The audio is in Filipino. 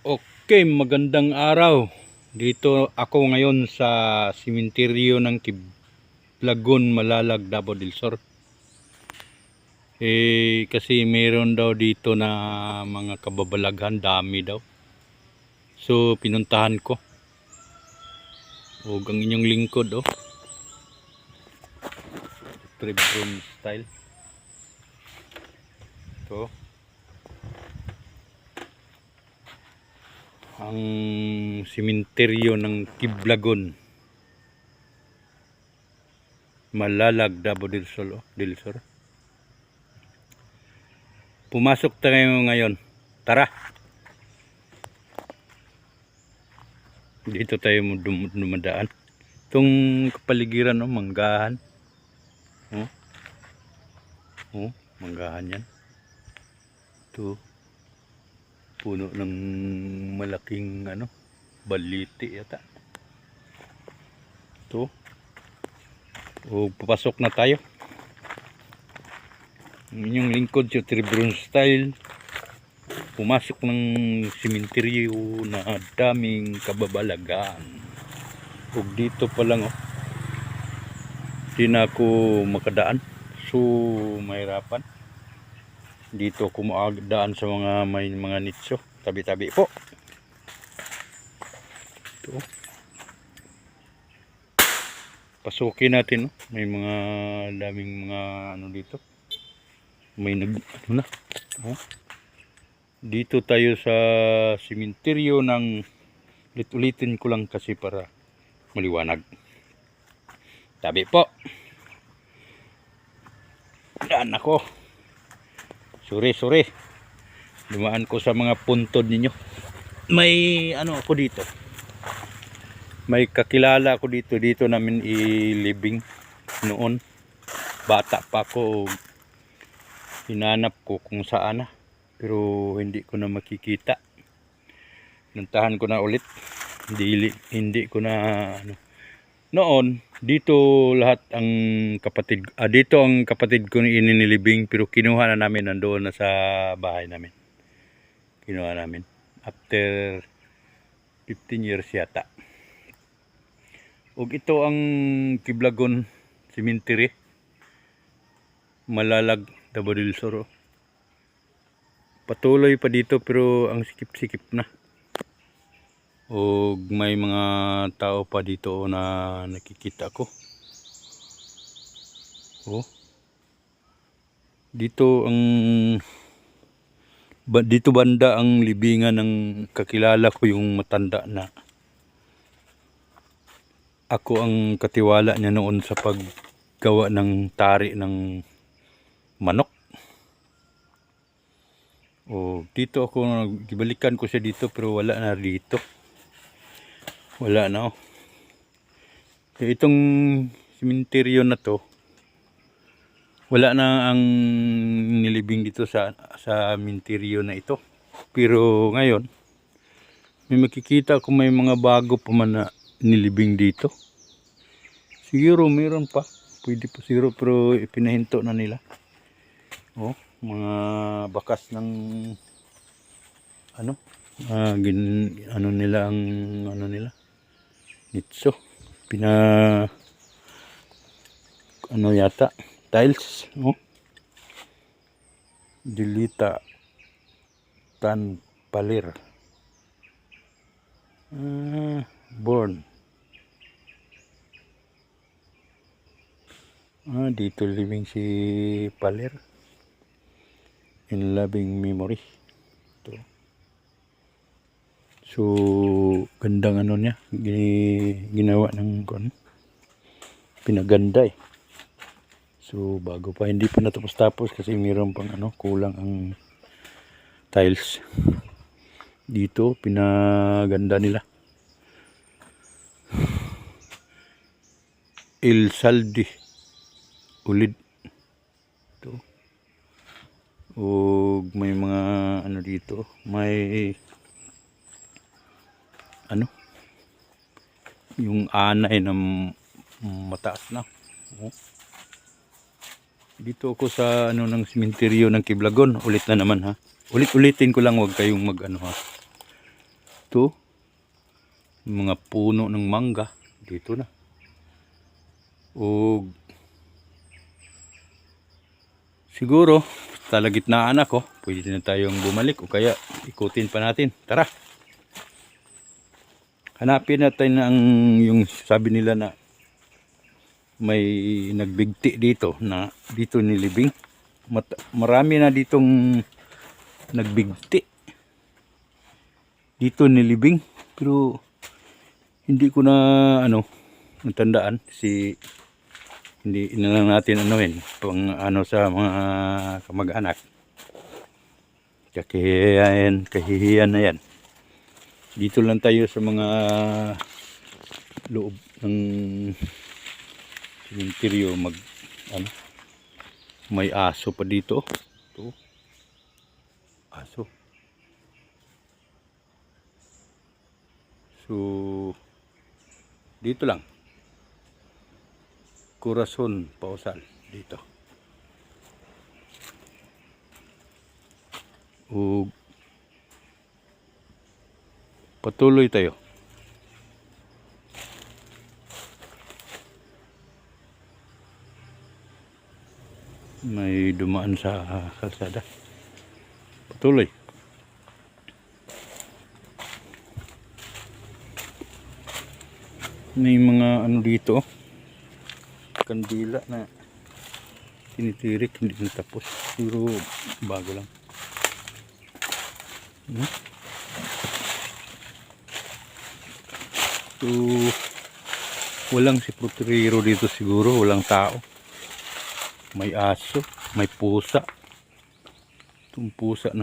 Okay, magandang araw. Dito ako ngayon sa simenteryo ng Kiblagon, Malalag, Davao del Sur. Eh, kasi meron daw dito na mga kababalaghan, dami daw. So, pinuntahan ko. O, ang inyong lingkod, oh. Trip room style. Ito. Ang simenteryo ng Kiblagon Malalag Davao del Sur, oh, del Sur. Pumasok tayo ngayon. Tara. Dito tayo dum- dumadaan. Itong kapaligiran, no, manggahan. Oh. Oh, manggahan yan. Ito puno ng malaking ano baliti yata. Ito. O papasok na tayo. Ang inyong lingkod sa Tribune style. Pumasok ng simenteryo na daming kababalagan. Ug dito pa lang oh. Di na ako makadaan. So mahirapan dito ako maagdaan sa mga may mga nitso. Tabi-tabi po. Ito. Pasukin natin no? may mga daming mga ano dito. May nag ano na oh. dito tayo sa simenteryo ng ulit-ulitin ko lang kasi para maliwanag. Tabi po. Daan ako Suri, suri. Dumaan ko sa mga puntod ninyo. May ano ako dito. May kakilala ako dito. Dito namin i-living noon. Bata pa ako. Hinanap ko kung saan na. Pero hindi ko na makikita. Nantahan ko na ulit. Hindi, hindi ko na ano. Noon, dito lahat ang kapatid, ah, dito ang kapatid ko ni ininilibing pero kinuha na namin nandoon na sa bahay namin. Kinuha namin. After 15 years yata. Ug ito ang Kiblagon Cemetery. Malalag, Sur. oh. Patuloy pa dito pero ang sikip-sikip na. O may mga tao pa dito na nakikita ko. Oh. Dito ang dito banda ang libingan ng kakilala ko yung matanda na ako ang katiwala niya noon sa paggawa ng tari ng manok. O dito ako gibalikan ko siya dito pero wala na dito wala na oh. So, itong simenteryo na to wala na ang nilibing dito sa sa simenteryo na ito. Pero ngayon may makikita ko may mga bago pa man na nilibing dito. Siguro meron pa. Pwede pa siguro pero ipinahinto na nila. Oh mga bakas ng ano? Ah, gin, ano nila ang ano nila nitso pina ano yata tiles no? Dilita tan palir. Ah, born. Ah dito living si palir. In loving memory. Ito So, gandang ano niya, ginawa ng kon. Pinaganda eh. So, bago pa, hindi pa natapos-tapos kasi mayroon pang ano, kulang ang tiles. Dito, pinaganda nila. El Saldi. Ulid. Ito. O may mga ano dito, may ano yung anay na m- mataas na oh. dito ako sa ano ng simenteryo ng Kiblagon ulit na naman ha ulit ulitin ko lang wag kayong mag ano ha Ito. Mga puno ng mangga. Dito na. O siguro talagitnaan ako. Pwede na tayong bumalik o kaya ikutin pa natin. Tara. Hanapin natin ang yung sabi nila na may nagbigti dito na dito nilibing. Mat- marami na ditong nagbigti. Dito nilibing pero hindi ko na ano natandaan si hindi na natin anuhin pang ano sa mga kamag-anak. Kahihiyan, kahihiyan na yan. Dito lang tayo sa mga loob ng cementerio mag ano may aso pa dito. Ito. Aso. So dito lang. Corazon Pausal dito. O patuloy tayo. May dumaan sa kalsada. Patuloy. May mga ano dito. oh. Kandila na tinitirik hindi na tapos. Siguro bago lang. Hmm? So, walang si Putrero dito siguro, walang tao. May aso, may pusa. Itong pusa na